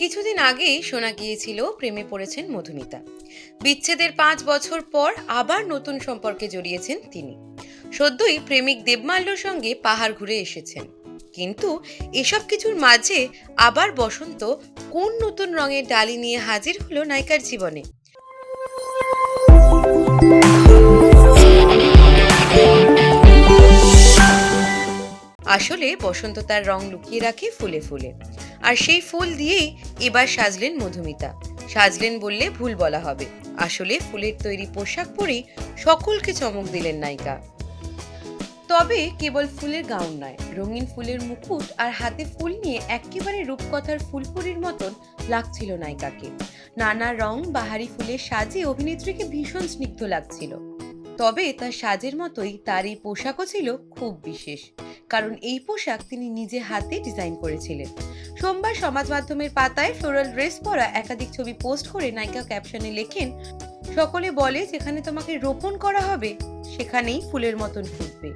কিছুদিন আগেই শোনা গিয়েছিল, প্রেমে পড়েছেন মধুমিতা। বিচ্ছেদের পাঁচ বছর পর আবার নতুন সম্পর্কে জড়িয়েছেন তিনি। সদ্যই প্রেমিক দেবমাল্যর সঙ্গে পাহাড় ঘুরে এসেছেন। কিন্তু এসব কিছুর মাঝে আবার বসন্ত কোন নতুন রঙের ডালি নিয়ে হাজির হলো নায়িকার জীবনে? আসলে বসন্ত তার রং লুকিয়ে রাখে ফুলে ফুলে। আর সেই ফুল দিয়েই এবার সাজলেন মধুমিতা। সাজলেন বললে, ভুল বলা হবে। আসলে ফুলের তৈরি পোশাক পরেই সকলকে চমক দিলেন নায়িকা। তবে কেবল ফুলের গাউন নয়, রঙিন ফুলের মুকুট আর হাতে ফুল নিয়ে একেবারে রূপকথার ফুলপুরির মতন লাগছিল নায়িকাকে। নানা রং বাহারি ফুলের সাজে অভিনেত্রীকে ভীষণ স্নিগ্ধ লাগছিল। তবে তার সাজের মতোই তার এই পোশাকও ছিল খুব বিশেষ। কারণ এই পোশাক তিনি নিজে হাতে ডিজাইন করেছিলেন। সোমবার সমাজ মাধ্যমের পাতায় ফ্লোরাল ড্রেস পরা একাধিক ছবি পোস্ট করে নায়িকা ক্যাপশনে লেখেন, সকলে বলে যেখানে তোমাকে রোপণ করা হবে, সেখানেই ফুলের মতন ফুটবে।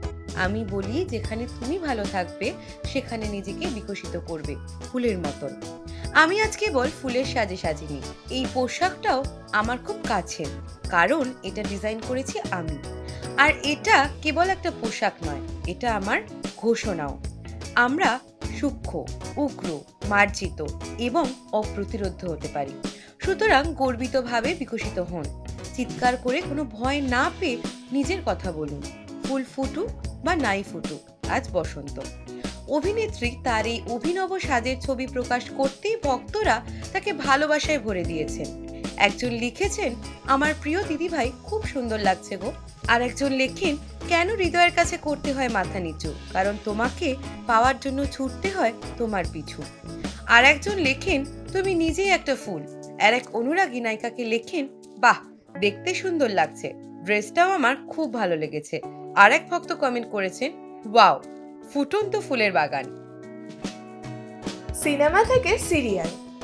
আমি বলি যেখানে তুমি ভালো থাকবে, সেখানে নিজেকে বিকশিত করবে, ফুলের মতন। আমি আজ কেবল ফুলের সাজে সাজিনি। এই পোশাকটাও আমার খুব কাছের, কারণ এটা ডিজাইন করেছি আমি। আর এটা কেবল একটা পোশাক নয়, এটা আমার ঘোষণাও। আমরা সূক্ষ্ম, উগ্র, মার্জিত এবং অপ্রতিরোধ হতে পারি। সুতরাং গর্বিতভাবে বিকশিত হন। চিৎকার করে কোনো ভয় না পেয়ে নিজের কথা বলুন। ফুল ফুটুক বা নাই ফুটুক, আজ বসন্ত। অভিনেত্রী তার এই অভিনব সাজের ছবি প্রকাশ করতেই ভক্তরা তাকে ভালোবাসায় ভরে দিয়েছেন। একজন লিখেছেন, আমার প্রিয় দিদিভাই, খুব সুন্দর লাগছে গো। আর একজন লেখেন, কেন হৃদয়ের কাছে করতে হয় মাথা নিচু? কারণ তোমাকে পাওয়ার জন্য ছুটতে হয় তোমার পিছু। আর একজন লেখেন, তুমি নিজেই একটা ফুল। আর এক অনুরাগী নায়িকাকে লেখেন, বাহ, দেখতে সুন্দর লাগছে। ড্রেসটাও আমার খুব ভালো লেগেছে। আর এক ভক্ত কমেন্ট করেছেন, ওয়াও, ফুটন্ত ফুলের বাগান। সিনেমা থেকে সিরিয়াল।